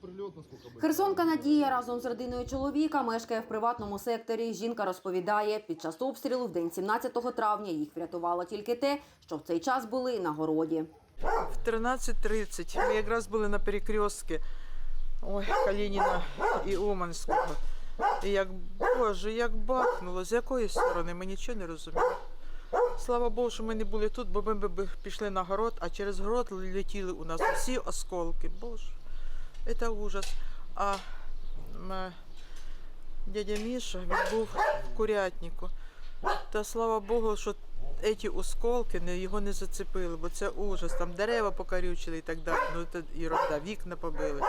прильот, насколько бы. Херсонка Надія разом з родиною чоловіка мешкає в приватному секторі. Жінка розповідає, під час обстрілу в день 17 травня їх врятувало тільки те, що в цей час були на городі. В 13.30 ми якраз були на перекрестці ой, Калініна і Уманського. І як, боже, як бахнуло, з якої сторони, ми нічого не розуміли. Слава Богу, що ми не були тут, бо ми б пішли на город, а через город летіли у нас усі осколки. Боже, це ужас. А м, дядя Міша, він був в курятнику. Та слава Богу, що ці осколки не, його не зацепили, бо це ужас. Там дерева покарючили і так далі. Ну це ерунда, вікна побили.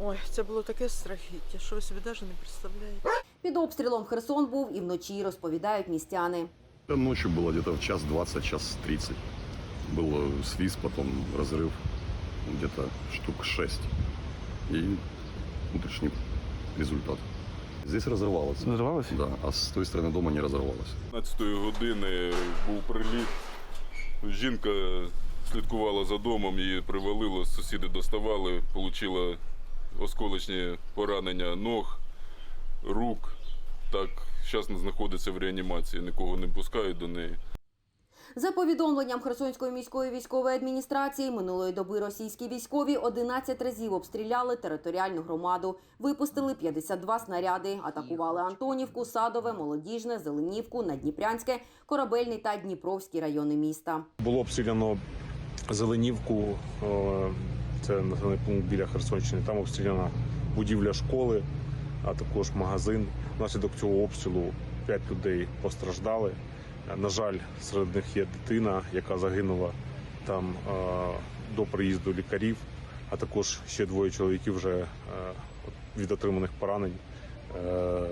Ой, це було таке страхіття, що ви собі навіть не представляєте. Під обстрілом Херсон був і вночі, розповідають містяни. Ночью было где-то в час 20, час 30. Был э, свист, потом разрыв где-то штук 6. И утренний результат. Здесь разорвалось. Разорвалось? Да, а с той стороны дома не разорвалось. 15 години був приліт. Жінка слідкувала за домом, її привалило, сусіди доставали, отримала осколочні поранення ног, рук. Так, зараз знаходиться в реанімації, нікого не пускають до неї. За повідомленням Херсонської міської військової адміністрації, минулої доби російські військові 11 разів обстріляли територіальну громаду, випустили 52 снаряди, атакували Антонівку, Садове, Молодіжне, Зеленівку, Надніпрянське, Корабельний та Дніпровський райони міста. Було обстріляно Зеленівку, це населений пункт біля Херсонщини. Там обстріляна будівля школи, а також магазин. Внаслідок цього обстрілу 5 людей постраждали. На жаль, серед них є дитина, яка загинула там до приїзду лікарів, а також ще двоє чоловіків вже е, від отриманих поранень е,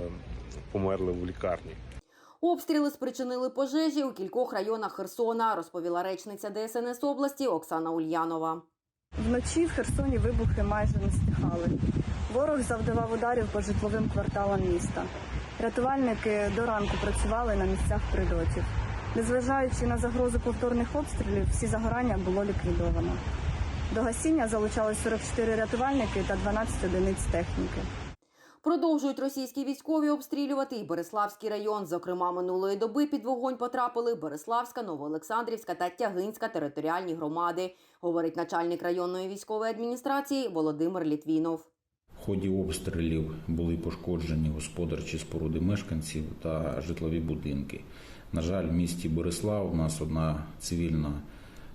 померли в лікарні. Обстріли спричинили пожежі у кількох районах Херсона, розповіла речниця ДСНС області Оксана Ульянова. Вночі в Херсоні вибухи майже не стихали. Ворог завдавав ударів по житловим кварталам міста. Рятувальники до ранку працювали на місцях прильотів. Незважаючи на загрозу повторних обстрілів, всі загорання було ліквідовано. До гасіння залучали 44 рятувальники та 12 одиниць техніки. Продовжують російські військові обстрілювати і Береславський район. Зокрема, минулої доби під вогонь потрапили Береславська, Новоолександрівська та Тягинська територіальні громади, говорить начальник районної військової адміністрації Володимир Літвінов. В ході обстрілів були пошкоджені господарчі споруди мешканців та житлові будинки. На жаль, в місті Борислав у нас одна цивільна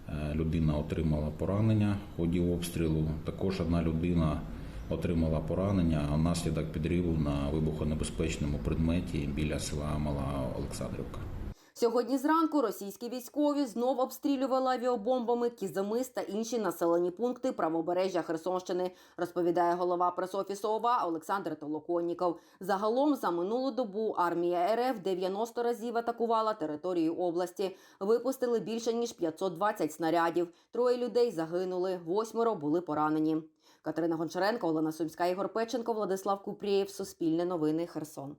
е, людина отримала поранення в ході обстрілу. Також одна людина отримала поранення а внаслідок підриву на вибухонебезпечному предметі біля села Мала Олександрівка. Сьогодні зранку російські військові знов обстрілювали авіабомбами Кізамис та інші населені пункти правобережжя Херсонщини, розповідає голова пресофісу ОВА Олександр Толоконніков. Загалом за минулу добу армія РФ 90 разів атакувала територію області. Випустили більше ніж 520 снарядів. Троє людей загинули, восьмеро були поранені. Катерина Гончаренко, Олена Сумська, Ігор Печенко, Владислав Купрієв. Суспільне новини. Херсон.